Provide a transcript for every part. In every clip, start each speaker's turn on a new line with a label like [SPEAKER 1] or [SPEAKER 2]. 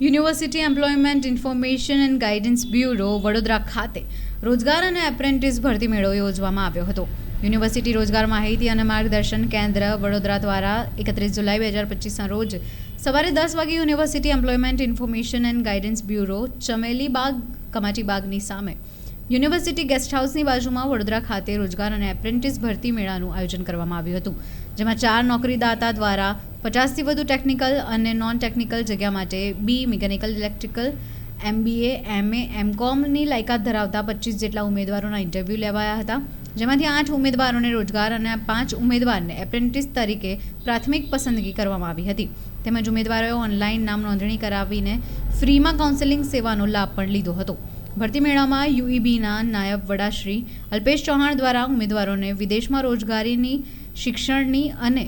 [SPEAKER 1] University employment information and guidance bureau Vadodara ખાતે રોજગાર અને એપ્રેન્ટિસ ભરતી મેળો યોજવામાં આવ્યો હતો. યુનિવર્સિટી રોજગાર માહિતી અને માર્ગદર્શન કેન્દ્ર વડોદરા દ્વારા એકત્રીસ જુલાઈ બે હજાર પચીસના રોજ સવારે દસ વાગે university employment information and guidance bureau Chameli Baug Kamati બાગની સામે યુનિવર્સિટી ગેસ્ટ હાઉસની બાજુમાં વડોદરા ખાતે રોજગાર અને એપ્રેન્ટિસ ભરતી મેળાનું આયોજન કરવામાં આવ્યું હતું, જેમાં ચાર નોકરીદાતા દ્વારા પચાસથી વધુ ટેકનિકલ અને નોન ટેકનિકલ જગ્યા માટે B mechanical, electrical, MBA, MA, એમકોમની લાયકાત ધરાવતા પચીસ જેટલા ઉમેદવારોના ઇન્ટરવ્યૂ લેવાયા હતા, જેમાંથી આઠ ઉમેદવારોને રોજગાર અને પાંચ ઉમેદવારને એપ્રેન્ટિસ તરીકે પ્રાથમિક પસંદગી કરવામાં આવી હતી. તેમજ ઉમેદવારોએ ઓનલાઈન નામ નોંધણી કરાવીને ફ્રીમાં કાઉન્સેલિંગ સેવાનો લાભ પણ લીધો હતો. ભરતી મેળામાં યુઈબીના નાયબ વડાશ્રી અલ્પેશ ચૌહાણ દ્વારા ઉમેદવારોને વિદેશમાં રોજગારીની શિક્ષણની અને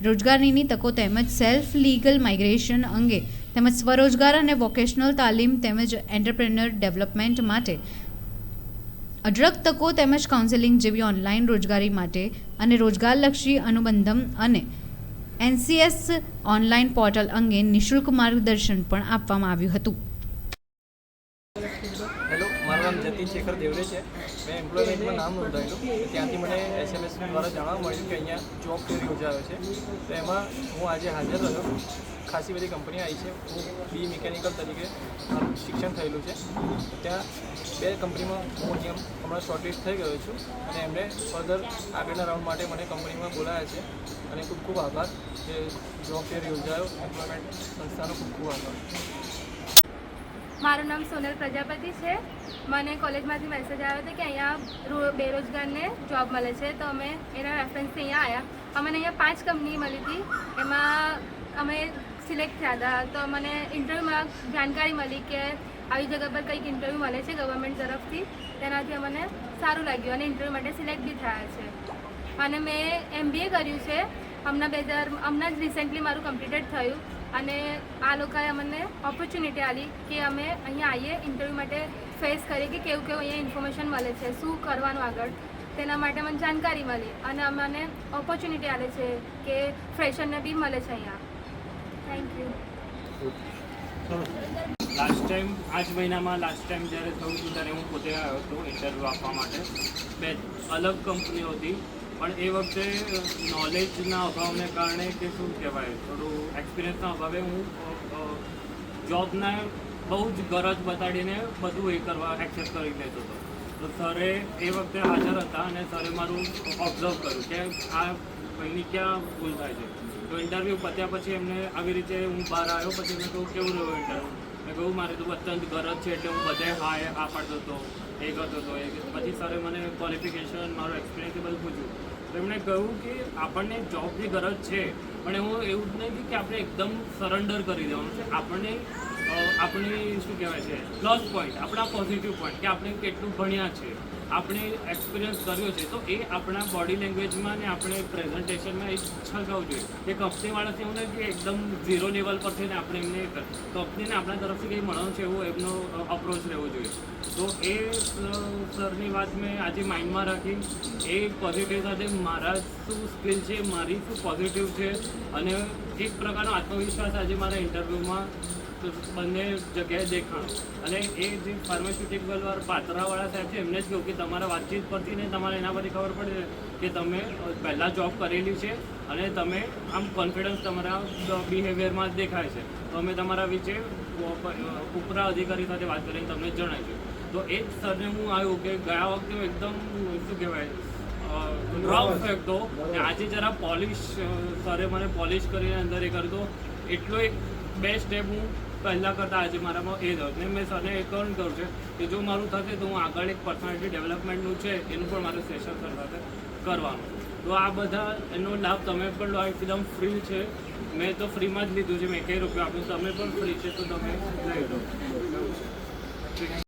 [SPEAKER 1] રોજગારીની તકો તેમજ સેલ્ફ લીગલ માઇગ્રેશન અંગે તેમજ સ્વરોજગાર અને વોકેશનલ તાલીમ તેમજ એન્ટરપ્રેન્યોર ડેવલપમેન્ટ માટે અઢળક તકો તેમજ કાઉન્સેલિંગ જેવી ઓનલાઈન રોજગારી માટે અને રોજગારલક્ષી અનુબંધમ અને એનસીએસ ઓનલાઈન પોર્ટલ અંગે નિઃશુલ્ક માર્ગદર્શન પણ આપવામાં આવ્યું હતું.
[SPEAKER 2] હેલો, મારું નામ જતીન શેખર દેવરે છે. મેં એમ્પ્લોયમેન્ટમાં નામ નોંધાયેલું. ત્યાંથી મને એસએમએસ દ્વારા જાણવા મળ્યું કે અહીંયા જોબ ફેર યોજાયો છે. તો એમાં હું આજે હાજર રહ્યો. ખાસી બધી કંપની આવી છે. હું બી મિકેનિકલ તરીકે મારું શિક્ષણ થયેલું છે. ત્યાં બે કંપનીમાં હું અહીંયા હમણાં શોર્ટલિસ્ટ થઈ ગયો છું અને એમણે ફર્ધર આગળના રાઉન્ડ માટે મને કંપનીમાં બોલાયા છે. અને ખૂબ ખૂબ આભાર કે જોબ ફેર યોજાયો. એમ્પ્લોયમેન્ટ સંસ્થાનો ખૂબ ખૂબ આભાર.
[SPEAKER 3] મારું નામ સોનલ પ્રજાપતિ છે. મને કોલેજમાંથી મેસેજ આવ્યો હતો કે અહીંયા બેરોજગારને જોબ મળે છે. તો અમે એના રેફરન્સથી અહીંયા આવ્યા અમને અહીંયા પાંચ કંપની મળી હતી. એમાં અમે સિલેક્ટ થયા હતા. તો મને ઇન્ટરવ્યૂમાં જાણકારી મળી કે આવી જગ્યા પર કંઈક ઇન્ટરવ્યૂ મળે છે ગવર્મેન્ટ તરફથી. તેનાથી અમને સારું લાગ્યું અને ઇન્ટરવ્યૂ માટે સિલેક્ટ બી થયા છે. અને મેં એમબીએ કર્યું છે. હમણાં બે હજાર, હમણાં જ રિસેન્ટલી મારું કમ્પ્લીટેડ થયું. અને આ લોકોએ અમને ઓપોર્ચ્યુનિટી આપી કે અમે અહીંયા આવીએ ઇન્ટરવ્યૂ માટે ફેસ કરીએ કે કેવું કેવું અહીંયા ઇન્ફોર્મેશન મળે છે, શું કરવાનું આગળ. તેના માટે મને જાણકારી મળી અને અમને ઓપોર્ચ્યુનિટી આપે છે કે ફ્રેશરને બી મળે છે અહીંયા. થેન્ક યુ
[SPEAKER 4] લાસ્ટ ટાઈમ આ જ મહિનામાં લાસ્ટ ટાઈમ જ્યારે થયું હતું ત્યારે હું પોતે આવ્યો હતો ઇન્ટરવ્યૂ આપવા માટે. બે અલગ કંપનીઓ હતી. પણ એ વખતે નોલેજના અભાવને કારણે કે શું કહેવાય, થોડું એક્સપિરિયન્સના અભાવે હું જોબને બહુ જ ગરજ બતાડીને બધું એ કરવા એક્સેપ્ટ કરી લેતો હતો. તો સરે એ વખતે હાજર હતા અને સરે મારું ઓબ્ઝર્વ કર્યું કે આ ભાઈની ક્યાં ભૂલ થાય છે. તો ઇન્ટરવ્યૂ પત્યા પછી એમને આવી રીતે હું બહાર આવ્યો, પછી મેં કહું કેવું રહ્યું ઇન્ટરવ્યૂ મેં કહ્યું, મારે તો અત્યંત ગરજ છે, એટલે હું બધે હા આ પાડતો હતો. એ કરતો હતો. પછી સરે મને ક્વોલિફિકેશન મારો એક્સપિરિયન્સ એ બધું પૂછ્યું. તો એમણે કહ્યું કે આપણને જોબની ગરજ છે, પણ એવું એવું જ નહીં કે આપણે એકદમ સરેન્ડર કરી દેવાનું છે. આપણને આપણી શું કહેવાય છે પ્લસ પોઈન્ટ આપણા પોઝિટિવ પોઈન્ટ કે આપણે કેટલું ભણ્યા છે. આપણે એક્સપિરિયન્સ કર્યો છે, તો એ આપણા બોડી લેંગ્વેજમાં ને આપણે પ્રેઝન્ટેશનમાં એ છલકાવવું જોઈએ. કે કંપનીવાળાથી એવું નથી કે એકદમ ઝીરો લેવલ પર છે ને આપણે એમને કંપનીને આપણા તરફથી કંઈ મળવાનું છે એવો એમનો અપ્રોચ રહેવો જોઈએ. તો એ સરની વાત મેં આજે માઇન્ડમાં રાખી. એ પોઝિટિવ સાથે મારા શું સ્કિલ છે, મારી શું પોઝિટિવ છે, અને એક પ્રકારનો આત્મવિશ્વાસ આજે મારા ઇન્ટરવ્યૂમાં બંને જગ્યાએ દેખાણો. અને એ જે ફાર્માસ્યુટિકલ વાળા પાત્રાવાળા સાહેબ છે એમને જ કહ્યું કે તમારા વાતચીત પરથી ને તમારે એના પરથી ખબર પડે કે તમે પહેલાં જોબ કરેલી છે અને તમે આમ કોન્ફિડન્સ તમારા બિહેવિયરમાં જ દેખાય છે. તો અમે તમારા વિશે ઉપરા અધિકારી સાથે વાત કરીને તમને જણાવીશું. તો એ જ સરને હું આવ્યું કે ગયા વખતે એકદમ શું કહેવાય રફ ને આજે જરા પોલિશ સરે મને પોલિશ કરીને અંદર એ કરતો એટલો એક બે સ્ટેપ હું પહેલાં કરતાં આજે મારામાં એ થયો ને મેં સરને એ કહું કરું છે કે જો મારું થશે તો હું આગળ એક પર્સનાલિટી ડેવલપમેન્ટનું છે, એનું પણ મારે સેશન સર સાથે કરવાનું. તો આ બધા એનો લાભ તમે પણ લો એકદમ ફ્રી છે. મેં તો ફ્રીમાં જ લીધું છે. મેં કંઈ રૂપિયા આપ્યું તમે પણ ફ્રી છે, તો તમે લઈ લો.